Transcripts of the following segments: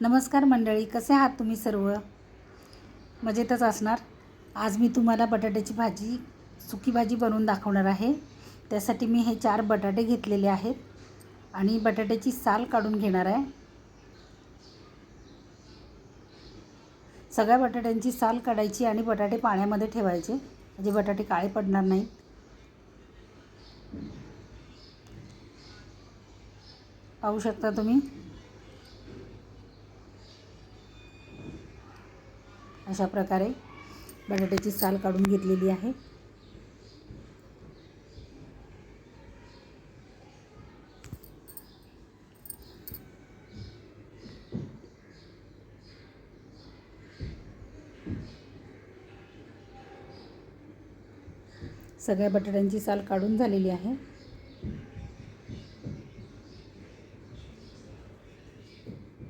नमस्कार मंडळी कसे आहात तुम्ही सर्व? मजेतच असणार. आज मी तुम्हाला बटाट्याची भाजी सुकी भाजी बनवून दाखवणार आहे. त्यासाठी मी हे चार बटाटे घेतलेले आहेत आणि बटाट्याची साल काढून घेणार आहे. सगळ्या बटाट्यांची साल काढायची आणि बटाटे पाण्यामध्ये ठेवायचे म्हणजे बटाटे काळे पडणार नाहीत. पाहू शकता तुम्ही? अशा प्रकारे बटाट्याची साल काढून घेतलेली आहे. सगळ्या बटाट्यांची साल काढून झालेली आहे.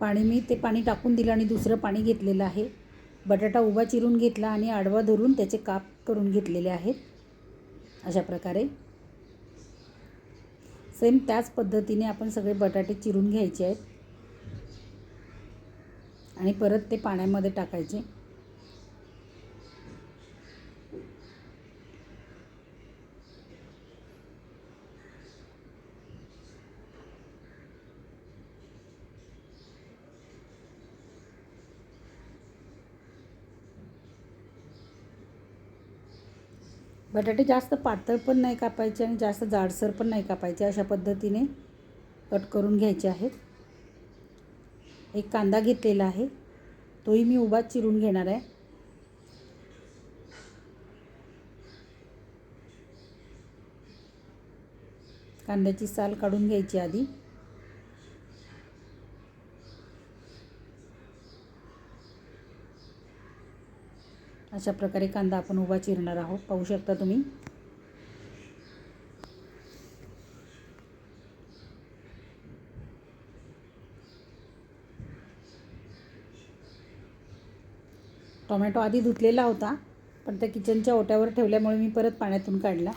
पाणी मी ते पाणी टाकून दिलं आणि दुसरं पाणी घेतलेलं आहे. बटाटा उभा चिरून घेतला आणि आडवा धरून त्याचे काप करून घेतलेले आहेत. अशा प्रकारे. सेम त्याच पद्धतीने आपण सगळे बटाटे चिरून घ्यायचे आहेत. आणि परत ते पाण्यामध्ये टाकायचे. बटाटे जास्त पातळ पण नाही कापायचे आणि जास्त जाडसर पण नाही कापायचे. अशा पद्धतीने कट करून घ्यायचे आहेत. एक कांदा घेतलेला आहे. तोही मी उभा चिरून घेणार आहे. कांद्याची साल काढून घ्यायची आधी. अशा प्रकारे कांदा आपण उभा चिरणार आहोत. पाहू शकता तुम्ही. टोमॅटो आधी धुतलेला होता पण त्या किचनच्या ओट्यावर ठेवल्यामुळे मी परत पाण्यातून काढला.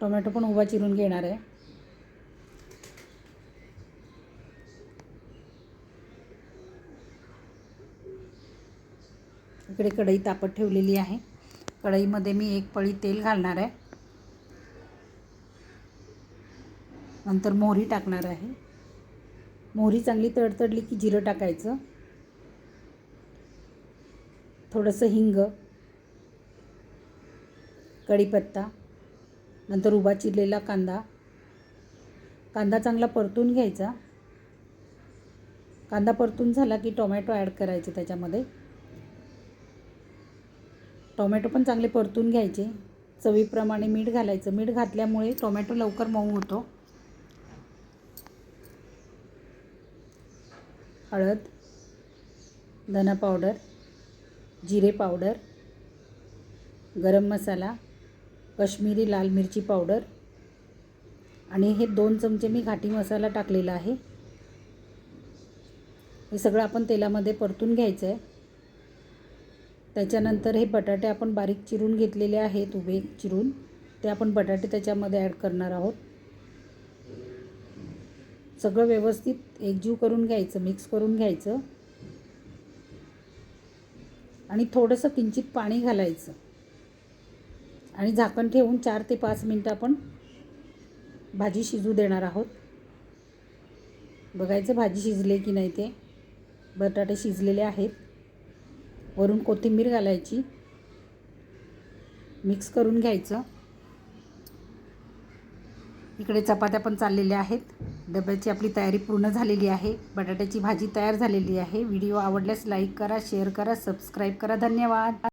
टोमॅटो पण उभा चिरून घेणार आहे. इकडे कढई तापत ठेवलेली आहे. कढईमध्ये मी एक पळी तेल घालणार आहे. नंतर मोहरी टाकणार आहे. मोहरी चांगली तडतडली की जिरं टाकायचं. थोडंसं हिंग कढीपत्ता नंतर उभा चिरलेला कांदा. कांदा चांगला परतून घ्यायचा. कांदा परतून झाला की टोमॅटो ॲड करायचे त्याच्यामध्ये. टोमॅटो पण चांगले परतून घ्यायचे. चवीप्रमाणे मीठ घालायचं. मीठ घातल्यामुळे टोमॅटो लवकर मऊ होतो. हळद धना पावडर जिरे पावडर गरम मसाला कश्मीरी लाल मिरची पावडर आणि हे दोन चमचे मी घाटी मसाला टाकलेला आहे. हे सगळं आपण तेलामध्ये परतून घ्यायचं आहे त्याच्यानंतर हे बटाटे आपण बारीक चिरून घेतलेले आहेत उभे चिरून. ते आपण बटाटे त्याच्यामध्ये ॲड करणार आहोत. सगळं व्यवस्थित एकजीव करून घ्यायचं मिक्स करून घ्यायचं. आणि थोडंसं किंचित पाणी घालायचं. आणि झाकण ठेवून चार ते पाच मिनटं आपण भाजी शिजू देणार आहोत. बघायचं भाजी शिजले की नाही ते. बटाटे शिजलेले आहेत. वरून कोथिंबीर घालायची. मिक्स करून घ्यायचं. इकडे चपात्या पण चाललेल्या आहेत. डब्याची आपली तयारी पूर्ण झालेली आहे. बटाट्याची भाजी तयार झालेली आहे. व्हिडिओ आवडल्यास लाईक करा शेअर करा सबस्क्राईब करा. धन्यवाद.